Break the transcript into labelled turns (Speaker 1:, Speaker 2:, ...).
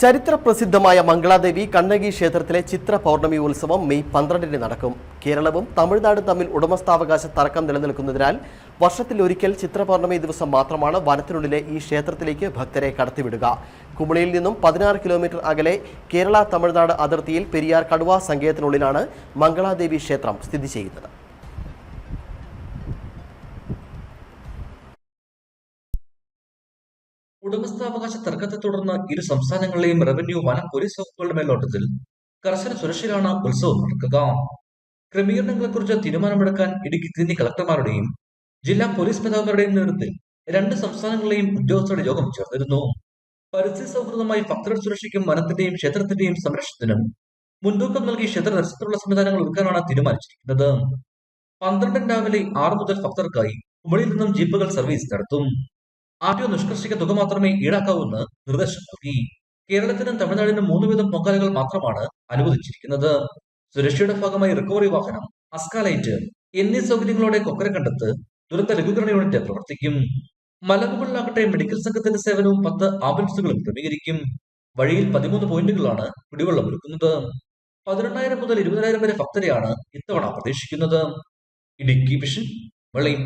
Speaker 1: ചരിത്ര പ്രസിദ്ധമായ മംഗളാദേവി കണ്ണകി ക്ഷേത്രത്തിലെ ചിത്ര പൗർണമി ഉത്സവം മെയ് പന്ത്രണ്ടിന് നടക്കും. കേരളവും തമിഴ്നാടും തമ്മിൽ ഉടമസ്ഥാവകാശ തർക്കം നിലനിൽക്കുന്നതിനാൽ വർഷത്തിൽ ഒരിക്കൽ ചിത്ര പൗർണമി ദിവസം മാത്രമാണ് വനത്തിനുള്ളിലെ ഈ ക്ഷേത്രത്തിലേക്ക് ഭക്തരെ കടത്തിവിടുക. കുമളിയിൽ നിന്നും പതിനാറ് കിലോമീറ്റർ അകലെ കേരള തമിഴ്നാട് അതിർത്തിയിൽ പെരിയാർ കടുവ സങ്കേതത്തിനുള്ളിലാണ് മംഗളാദേവി ക്ഷേത്രം സ്ഥിതി ചെയ്യുന്നത്.
Speaker 2: ഉടമസ്ഥാവകാശ തർക്കത്തെ തുടർന്ന് ഇരു സംസ്ഥാനങ്ങളിലെയും റവന്യൂ വനം പോലീസ് വകുപ്പുകളുടെ മേൽനോട്ടത്തിൽ കർശന സുരക്ഷയിലാണ് ഉത്സവം നടക്കുക. ക്രമീകരണങ്ങളെക്കുറിച്ച് തീരുമാനമെടുക്കാൻ ഇടുക്കി തിന്നി കളക്ടർമാരുടെയും ജില്ലാ പോലീസ് മേധാവിമാരുടെയും നേതൃത്വത്തിൽ രണ്ട് സംസ്ഥാനങ്ങളിലെയും ഉദ്യോഗസ്ഥരുടെ യോഗം ചേർന്നിരുന്നു. പരിസ്ഥിതി സൗഹൃദമായി ഭക്തരുടെ സുരക്ഷയ്ക്കും വനത്തിന്റെയും ക്ഷേത്രത്തിന്റെയും സംരക്ഷണത്തിനും മുൻതൂക്കം നൽകി ക്ഷേത്ര ദർശനത്തിലുള്ള സംവിധാനങ്ങൾ ഒരുക്കാനാണ് തീരുമാനിച്ചിരിക്കുന്നത്. പന്ത്രണ്ടിന് രാവിലെ ആറ് മുതൽ ഭക്തർക്കായി കുമളിയിൽ നിന്നും ജീപ്പുകൾ സർവീസ് നടത്തും. ആദ്യ നിഷ്കർഷിക്ക തുക മാത്രമേ ഈടാക്കാവൂന്ന് നിർദ്ദേശം നൽകി. കേരളത്തിനും തമിഴ്നാടിനും മൂന്ന് വീതം പൊങ്കാലകൾ മാത്രമാണ് അനുവദിച്ചിരിക്കുന്നത്. സുരക്ഷയുടെ ഭാഗമായി റിക്കവറി വാഹനം അസ്കാലൈറ്റ് എന്നീ സൗകര്യങ്ങളോടെ കൊക്കര കണ്ടെത്ത് ദുരന്ത ലഘൂകരണ യൂണിറ്റ് പ്രവർത്തിക്കും. മലമുകളിലാകട്ടെ മെഡിക്കൽ സംഘത്തിന്റെ സേവനവും പത്ത് ആംബുലൻസുകളും ക്രമീകരിക്കും. വഴിയിൽ പതിമൂന്ന് പോയിന്റുകളാണ് കുടിവെള്ളം ഒരുക്കുന്നത്. പതിനെണ്ണായിരം മുതൽ ഇരുപതിനായിരം വരെ ഭക്തരെയാണ് ഇത്തവണ പ്രതീക്ഷിക്കുന്നത്. ഇടുക്കി വിഷൻ വെള്ളയും